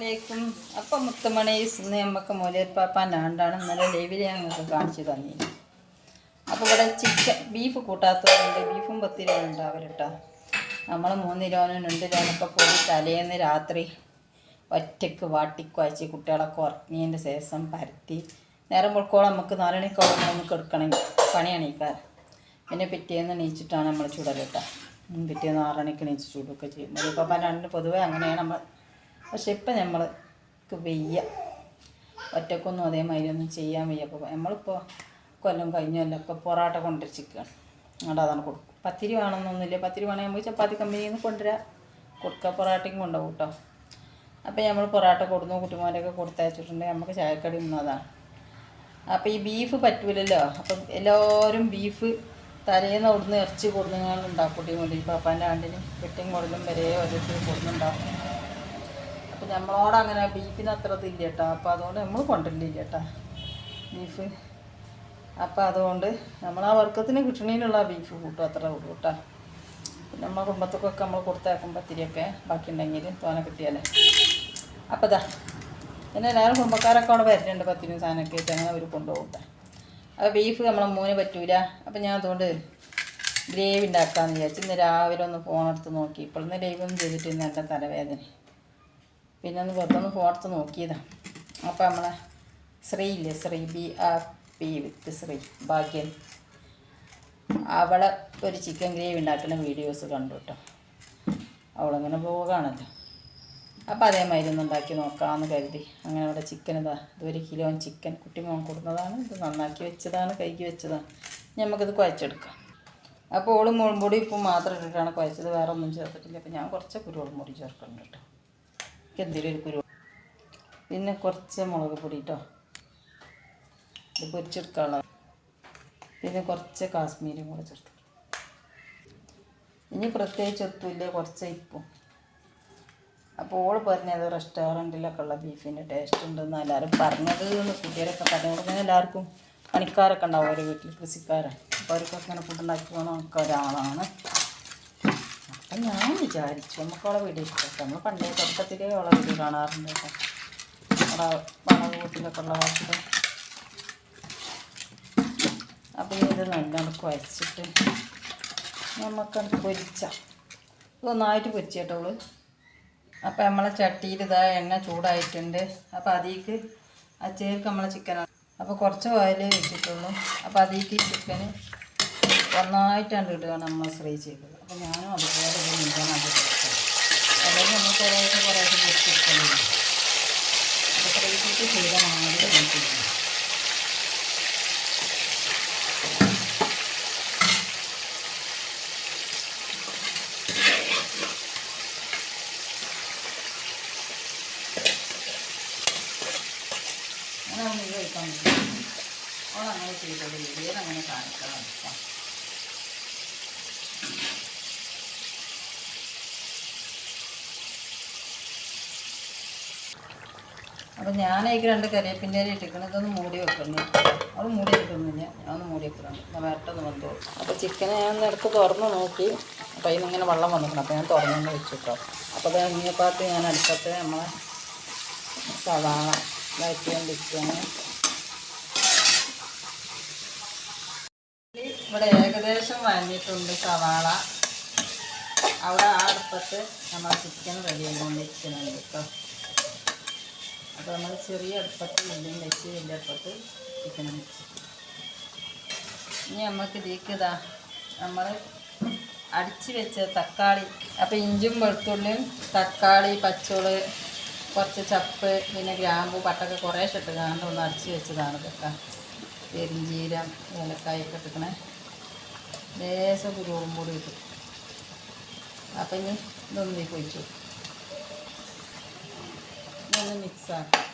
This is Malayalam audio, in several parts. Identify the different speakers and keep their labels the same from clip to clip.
Speaker 1: അസ്സലാമലൈക്കും. അപ്പം മുത്തമണീസ് ഇന്ന് നമുക്ക് മൂലേപ്പാപ്പാന്റെ ആണ്ടാണ്. ഇന്നലെ ലൈവിൽ ഞങ്ങൾക്ക് കാണിച്ചു തന്നിരുന്നു അപ്പോൾ ഇവിടെ ചിക്കൻ ബീഫ് കൂട്ടാത്തവരുണ്ട്. ബീഫും പത്തിരിയാണ് ഉണ്ടാവും കേട്ടോ നമ്മൾ മൂന്നിരോനും രണ്ടിരോനൊക്കെ പോയി തലേന്ന് രാത്രി ഒറ്റയ്ക്ക് വാട്ടിക്കുവച്ച് കുട്ടികളൊക്കെ ഉറങ്ങിയതിന്റെ ശേഷം പരത്തി. നേരം പൊൾക്കോളം നമുക്ക് നാലണിക്കോളം നമുക്ക് എടുക്കണമെങ്കിൽ പണി പിന്നെ പിറ്റേന്ന് എണീച്ചിട്ടാണ് നമ്മൾ ചുടലിട്ട പിറ്റേന്ന് ആറണിക്ക് എണീച്ച് ചൂടൊക്കെ ചെയ്യും. മൂലേപ്പാപ്പാന്റെ ആണ്ടിന് പൊതുവേ അങ്ങനെയാണ് നമ്മൾ പക്ഷെ ഇപ്പം നമ്മൾക്ക് വയ്യ. ഒറ്റക്കൊന്നും അതേമാതിരി ഒന്നും ചെയ്യാൻ വയ്യ. അപ്പോൾ നമ്മളിപ്പോൾ കൊല്ലം കഴിഞ്ഞല്ലൊക്കെ പൊറാട്ട കൊണ്ടുവച്ചിരിക്കുകയാണ്. അങ്ങോട്ട് അതാണ് കൊടുക്കും പത്തിരി വേണമെന്നൊന്നുമില്ല. പത്തിരി വേണമെങ്കിൽ നമുക്ക് ചപ്പാത്തി കമ്പനിയിൽ നിന്ന് കൊണ്ടുവരാം. കൊടുക്കുക പൊറാട്ടയും കൊണ്ടുപോകും കേട്ടോ. അപ്പോൾ നമ്മൾ പൊറാട്ട കൊടുന്നു. കുട്ടിമാരൊക്കെ കൊടുത്തയച്ചിട്ടുണ്ടെങ്കിൽ നമുക്ക് ചായക്കടി ഒന്നതാണ് അപ്പോൾ ഈ ബീഫ് പറ്റൂലല്ലോ. അപ്പം എല്ലാവരും ബീഫ് തലേന്ന് അവിടുന്ന് ഇറച്ചി കൊടുങ്ങാണ്ട് ഉണ്ടാക്കും. ഈ പാപ്പാന്റെ ആണ്ടിനും വെട്ടിയും കൊടുക്കും വരെ ഓരോരുത്തർ കൊടുന്നുണ്ടാവും അപ്പം നമ്മളോട് അങ്ങനെ ബീഫിന് അത്ര ഇതില്ല കേട്ടോ അപ്പോൾ അതുകൊണ്ട് നമ്മൾ കൊണ്ടില്ല കേട്ടോ ബീഫ്. അപ്പോൾ അതുകൊണ്ട് നമ്മൾ ആ വർക്കത്തിന് കിട്ടണേനുള്ള ബീഫ് കൂട്ടും അത്ര കൂടും കേട്ടോ. പിന്നെ നമ്മളെ കുടുംബത്തൊക്കെ നമ്മൾ കൊടുത്തേക്കുമ്പോൾ ഇത്തിരിയൊക്കെ ബാക്കി ഉണ്ടെങ്കിൽ തോന കിട്ടിയാലേ. അപ്പോൾ ഇതാ പിന്നെ എല്ലാവരും കുടുംബക്കാരൊക്കെ അവിടെ വരുന്നുണ്ട് പത്തിനും സാധനമൊക്കെ ആയിട്ട് അങ്ങനെ അവർ കൊണ്ടുപോകും ട്ടോ. അപ്പോൾ ബീഫ് നമ്മളെ മോന് പറ്റൂല. അപ്പം ഞാൻ അതുകൊണ്ട് ഗ്രേവി ഉണ്ടാക്കാമെന്ന് വിചാരിച്ചു ഇന്ന് രാവിലെ ഒന്ന് ഫോണെടുത്ത് നോക്കി. ഇപ്പോഴൊന്ന് ലൈവൊന്നും ചെയ്തിട്ട് ഇന്ന് എന്റെ തലവേദന പിന്നെ ഒന്ന് വെറുതെ ഒന്ന് ഫോർത്ത് നോക്കിയതാണ് അപ്പോൾ നമ്മളെ ശ്രീ ഇല്ലേ Sree B R P with Sree Bhagyan. അവളെ ഒരു ചിക്കൻ ഗ്രേവി ഉണ്ടാക്കുന്ന വീഡിയോസ് കണ്ടു കേട്ടോ അവളങ്ങനെ പോകാണല്ലോ. അപ്പോൾ അതേമാതിരി ഒന്ന് ഉണ്ടാക്കി നോക്കാമെന്ന് കരുതി. അങ്ങനെ അവിടെ ചിക്കൻ ഇതാ ഇതൊരു കിലോ ചിക്കൻ കുട്ടി മോൻ കൊടുത്തതാണ് ഇത് നന്നാക്കി വെച്ചതാണ് കൈക്ക് വെച്ചതാണ്. നമുക്കിത് കുഴച്ചെടുക്കാം. അപ്പോൾ ഓൾ മുളമ്പൊടി ഉപ്പും മാത്രം ഇട്ടിട്ടാണ് കുഴച്ചത്. വേറെ ഒന്നും ചേർത്തിട്ടില്ല. അപ്പോൾ ഞാൻ കുറച്ച് കുരുവോളം പൊടി ചേർക്കുന്നുണ്ട് കേട്ടോ എനിക്ക് എന്തെങ്കിലും ഒരു കുരു പിന്നെ കുറച്ച് മുളക് പൊടി കേട്ടോ ഇത് പൊരിച്ചെടുക്കാനുള്ള പിന്നെ കുറച്ച് കാശ്മീരും കൂടെ ചേർത്ത്. ഇനി പ്രത്യേകിച്ച് ഒത്തുമില്ല കുറച്ച് ഇപ്പം അപ്പോൾ ഓൾ പറഞ്ഞത് റെസ്റ്റോറന്റിലൊക്കെ ഉള്ള ബീഫിന്റെ ടേസ്റ്റ് ഉണ്ടെന്ന് എല്ലാവരും പറഞ്ഞത് എന്ന് കുട്ടികളൊക്കെ പറഞ്ഞു കൊടുക്കുന്ന എല്ലാവർക്കും പണിക്കാരൊക്കെ ഉണ്ടാവും ഓരോ വീട്ടിൽ കൃഷിക്കാരൻ. അപ്പോൾ അവർക്കൊക്കെ ഇങ്ങനെ ഫുഡ് ഉണ്ടാക്കി ഒക്കെ ഒരാളാണ് അപ്പം ഞാൻ വിചാരിച്ചു നമുക്ക് അവളെ വീഡിയോ ഇഷ്ടപ്പെട്ടു. നമ്മൾ പണ്ടേ തുടക്കത്തിലേ അവളെ വീഡിയോ കാണാറുണ്ട് കേട്ടോ. അവിടെ വളകൂട്ടിലൊക്കെ ഉള്ള വാർത്തകൾ അപ്പോൾ ഇത് നല്ലോണം കുഴച്ചിട്ട് നമുക്കത് പൊരിച്ച. ഇതൊന്നായിട്ട് പൊരിച്ചേട്ടോളൂ അപ്പോൾ നമ്മളെ ചട്ടിയിൽ ഇതാ എണ്ണ ചൂടായിട്ടുണ്ട്. അപ്പോൾ അതിലേക്ക് ആ ചേർക്ക് നമ്മളെ ചിക്കനാണ് അപ്പോൾ കുറച്ച് ഓയിൽ വെച്ചിട്ടുള്ളൂ അപ്പോൾ അതിലേക്ക് ചിക്കന് ഒന്നായിട്ടാണ് ഇടുകയാണ് നമ്മൾ ഫ്രൈ ചെയ്തത് അപ്പോൾ ഞാനും അതുപോലെ ഇത് നീക്കാൻ അത് അല്ലെങ്കിൽ നമ്മൾ കുറേശ്ശെ കുറേശ്ശെ പൊരിച്ചെടുക്കണില്ല അപ്പോൾ ഫ്രൈ ചെയ്ത് മാതിരി എനിക്ക് അങ്ങനെ ഒന്നും ഇത് കഴിക്കാൻ പറ്റും അവളങ്ങനെ ചെയ്തത് അങ്ങനെ കാണിക്കണം അപ്പം ഞാനേക്ക് രണ്ട് കരിയപ്പിന്റെ ഇല ഇട്ടിക്കണം ഇതൊന്ന് മൂടി വെക്കുന്നു അത് മൂടി വെക്കുന്നില്ല. ഞാൻ മൂടി വെക്കണം. ഞാൻ വരട്ടൊന്ന് വന്നു. അപ്പോൾ ചിക്കനെ ഞാൻ ഇടയ്ക്ക് തുറന്ന് നോക്കി. അപ്പോൾ അതിന് ഇങ്ങനെ വെള്ളം വന്നിട്ടുണ്ട്. അപ്പോൾ ഞാൻ തുറന്നു വെച്ചു കേട്ടോ അപ്പോൾ അത് ഇങ്ങനെപ്പാത്ത് ഞാൻ അടുപ്പത്ത് നമ്മളെ സവാള വഴറ്റിക്കൊണ്ടിരിക്കുകയാണ്. ഇവിടെ ഏകദേശം വാങ്ങിയിട്ടുണ്ട് സവാള. അവിടെ ആ അടുപ്പത്ത് നമ്മൾ ചിക്കൻ റെഡി ആയിക്കൊണ്ടിരിക്കുന്നുണ്ട് കേട്ടോ. അപ്പോൾ നമ്മൾ ചെറിയ അടുപ്പത്ത് വലിയ വെച്ച് വലിയ അടുപ്പത്ത് ചിക്കൻ വെച്ച്. ഇനി നമുക്ക് ഇതിലേക്ക് ഇതാ നമ്മൾ അടിച്ച് വെച്ച തക്കാളി അപ്പോൾ ഇഞ്ചും വെളുത്തുള്ളിയും തക്കാളി പച്ചോൾ കുറച്ച് ചപ്പ് പിന്നെ ഗ്രാമ്പു പട്ടൊക്കെ കുറേ ഇട്ട് കാണാണ്ട് ഒന്ന് അടിച്ച് വെച്ചതാണ് ഇതൊക്കെ. പെരിഞ്ചീരം ഏലക്കായൊക്കെ ഇട്ടിക്കണേ ലേശം കുരുവും കൂടി ഇട്ടു. അപ്പം ഇനി ഇതൊന്നും പൊഴിച്ചു ഇതൊന്ന് മിക്സാക്കാം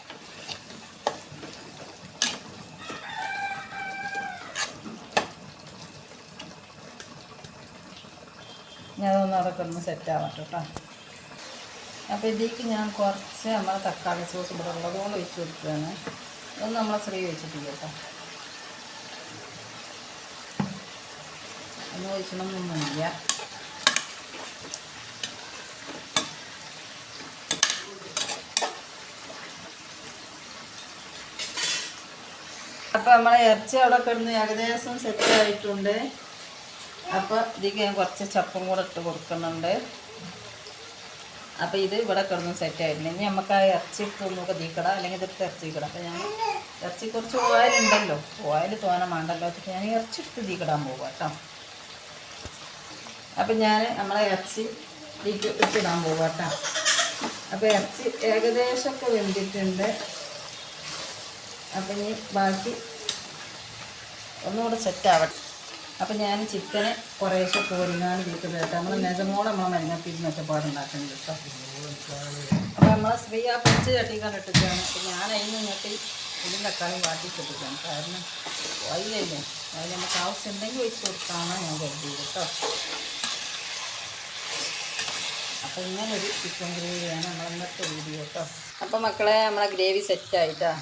Speaker 1: ഞാൻ അതൊന്ന് അതൊക്കെ ഒന്ന് സെറ്റ് ആവട്ടെ കേട്ടോ. അപ്പോൾ ഇതിലേക്ക് ഞാൻ കുറച്ച് നമ്മളെ തക്കാളി സോസ് ഇവിടെ ഉള്ളതുകൊണ്ട് ഒഴിച്ച് കൊടുക്കുകയാണ്. ഒന്ന് നമ്മളെ ശ്രീ വെച്ചിട്ടില്ല കേട്ടോ. ഒന്ന് ഒഴിക്കണമെന്നൊന്നുമില്ല അപ്പം നമ്മളെ ഇറച്ചി അവിടെ കിടന്ന് ഏകദേശം സെറ്റ് ആയിട്ടുണ്ട്. അപ്പോൾ ഇതിക്ക് ഞാൻ കുറച്ച് ചപ്പും കൂടെ ഇട്ട് കൊടുക്കുന്നുണ്ട്. അപ്പോൾ ഇത് ഇവിടെ കിടന്ന് സെറ്റ് ആയിട്ടുണ്ട്. ഇനി നമുക്ക് ആ ഇറച്ചി ഇട്ട് ഒന്നുകൂടെ തീക്കട അല്ലെങ്കിൽ ഇതിട്ട് ഇറച്ചി കിടാം. അപ്പോൾ ഞാൻ ഇറച്ചി കുറച്ച് ഓയിലുണ്ടല്ലോ ഓയിൽ തോനെ വേണ്ടല്ലോ. അപ്പോൾ ഞാൻ ഇറച്ചി എടുത്ത് തീക്കിടാൻ പോകും കേട്ടോ. അപ്പം ഞാൻ നമ്മളെ ഇറച്ചി ഇട്ടിടാൻ പോവാം കേട്ടോ. അപ്പോൾ ഇറച്ചി ഏകദേശമൊക്കെ വെന്തിട്ടുണ്ട്. അപ്പം ഇനി ബാക്കി ഒന്നുകൂടെ സെറ്റ് ആവട്ടെ. അപ്പം ഞാൻ ചിക്കനെ കുറേശ്ശെ പോരിങ്ങാണ് വീട്ടിൽ കേട്ടോ. നമ്മൾ നെജമോളം നമ്മൾ മരുന്നപ്പിൽ മെച്ചപ്പാടുണ്ടാക്കുന്നത് കേട്ടോ. അപ്പം നമ്മൾ സ്ത്രീ ആ പൊടിച്ച് ചട്ടിക്കാൻ ഇട്ടിട്ടാണ് അപ്പം ഞാൻ അതിന് ഇങ്ങോട്ട് ഇതിന്റെ തക്കാളി വാട്ടി കിട്ടിക്കാണ് കാരണം വയ്യല്ലേ. അതിൽ നമുക്ക് ആവശ്യം ഉണ്ടെങ്കിൽ ഒഴിച്ച് കൊടുക്കാമെന്നാണ് ഞാൻ കരുതി കേട്ടോ. അപ്പം ഇങ്ങനൊരു ചിക്കൻ ഗ്രേവിയാണ് നമ്മൾ ഇന്നത്തെ വീഡിയോ കേട്ടോ. അപ്പം മക്കളെ നമ്മളെ ഗ്രേവി സെറ്റായിട്ടാ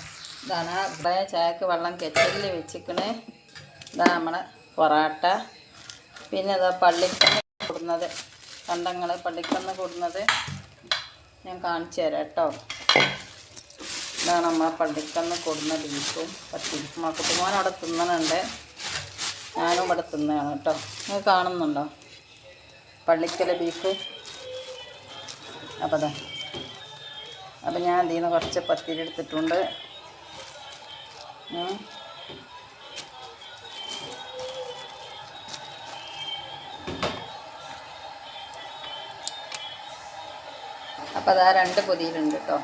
Speaker 1: ഇതാണ് ഇവിടെ ചായക്ക് വെള്ളം കെറ്റലിൽ വെച്ചിക്കണേ. ഇതാ നമ്മളെ പൊറാട്ട. പിന്നെ ഇതാ പള്ളിക്കന്ന് കൂടുന്നത്. കണ്ടങ്ങൾ പള്ളിക്കന്ന് കൂടുന്നത്. ഞാൻ കാണിച്ചു തരാം കേട്ടോ. ഇതാണ് നമ്മളെ പള്ളിക്കന്ന് കൂടുന്ന ബീഫും പത്തിരി മക്കുട്ടുമോൻ അവിടെ തിന്നണുണ്ട്. ഞാനും ഇവിടെ തിന്നതാണ് കേട്ടോ. നിങ്ങൾ കാണുന്നുണ്ടോ? പള്ളിക്കല ബീഫ്. അപ്പോൾ അതാ അപ്പം ഞാൻ ഇതിൽ നിന്ന് കുറച്ച് പത്തിരി എടുത്തിട്ടുണ്ട്. അപ്പോൾ അതാ രണ്ട് പൊതിയിലുണ്ട് കേട്ടോ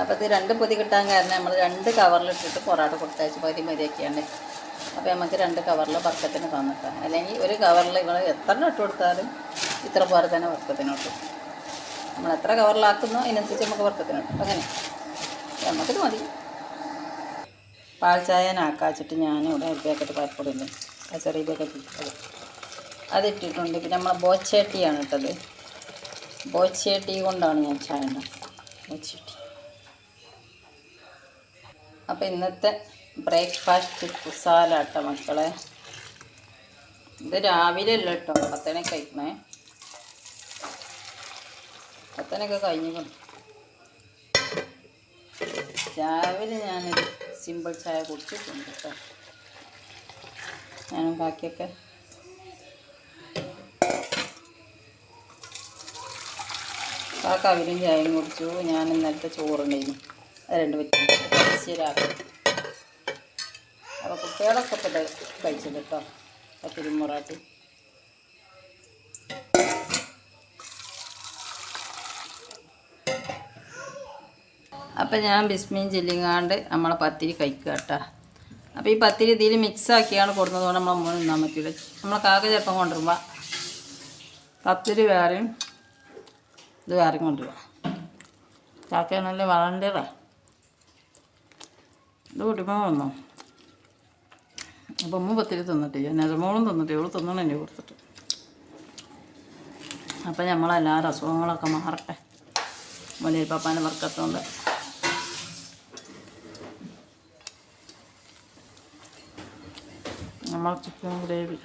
Speaker 1: അപ്പോൾ ഇത് രണ്ട് പൊതി കിട്ടാൻ കാരണം നമ്മൾ രണ്ട് കവറിലിട്ടിട്ട് പൊറാട്ട കൊടുത്തയച്ച് പകുതി മതിയൊക്കെയാണ് അപ്പോൾ നമുക്ക് രണ്ട് കവറിൽ വർക്കത്തിന് തന്നിട്ടാ. അല്ലെങ്കിൽ ഒരു കവറിൽ നിങ്ങൾ എത്ര ഇട്ട് കൊടുത്താലും ഇത്ര പോലെ തന്നെ വർക്കത്തിന് നമ്മൾ എത്ര കവറിലാക്കുന്നോ അതിനനുസരിച്ച് നമുക്ക് വർക്കത്തിന് അങ്ങനെ. നമുക്കിത് മതി. പാൽ ചായ നാക്കാച്ചിട്ട് ഞാനിവിടെ ഒരു പാക്കറ്റ് പാൽപ്പൊടി ഉണ്ട് ആ ചെറിയ പാക്കറ്റ് അത് അതിട്ടിട്ടുണ്ട്. പിന്നെ നമ്മളെ ബോച്ചേട്ടിയാണ് ഇട്ടത്. ബോച്ചേട്ടി കൊണ്ടാണ് ഞാൻ ചായ ഉണ്ടാക്കുന്നത്. ബോച്ചേട്ടി. അപ്പോൾ ഇന്നത്തെ ബ്രേക്ക്ഫാസ്റ്റ് കുസാലാട്ട മക്കളെ. ഇത് രാവിലെ അല്ല കേട്ടോ. പത്തനെ കഴിക്കണേ. പത്തനൊക്കെ കഴിഞ്ഞു. രാവിലെ ഞാനൊരു സിമ്പിൾ ചായ കുടിച്ചിട്ടുണ്ട് കേട്ടോ ഞാനും ബാക്കിയൊക്കെ കാക്ക അവരും ചായയും കുടിച്ചു. ഞാൻ ഇന്നലത്തെ ചോറുണ്ടായിരുന്നു അത് രണ്ട് പറ്റും. അപ്പോൾ കുട്ടികളൊക്കെ ഇപ്പോൾ കഴിച്ചത് കേട്ടോ. പത്തിരി മൊറാട്ടി അപ്പം ഞാൻ ബിസ്മീൻ ചെല്ലിങ്ങാണ്ട് നമ്മളെ പത്തിരി കഴിക്കുക കേട്ടോ. അപ്പോൾ ഈ പത്തിരി ഇതിൽ മിക്സ് ആക്കിയാണ് കൊടുക്കുന്നതുകൊണ്ട് നമ്മളെ മൂന്ന് പറ്റില്ല നമ്മളെ കാക്ക ചിലപ്പം കൊണ്ടുവരുമ്പോൾ പത്തിരി വേറെയും ഇത് വേറെയും കൊണ്ടുവരാം കാക്കയാണല്ലേ വളണ്ടേറാ ഇത് കുട്ടിമോ വന്നോ? അപ്പം ഉമ്മ പത്തിരി തിന്നിട്ടില്ല. നെജമോളും തിന്നിട്ട് ഇവൾ തിന്നണം എന്റെ കൊടുത്തിട്ട്. അപ്പം നമ്മളെല്ലാ അസുഖങ്ങളൊക്കെ മാറട്ടെ. വലിയ പപ്പാന്റെ വർക്കത്തുകൊണ്ട്. നമ്മൾ ചിക്കൻ ഗ്രേവി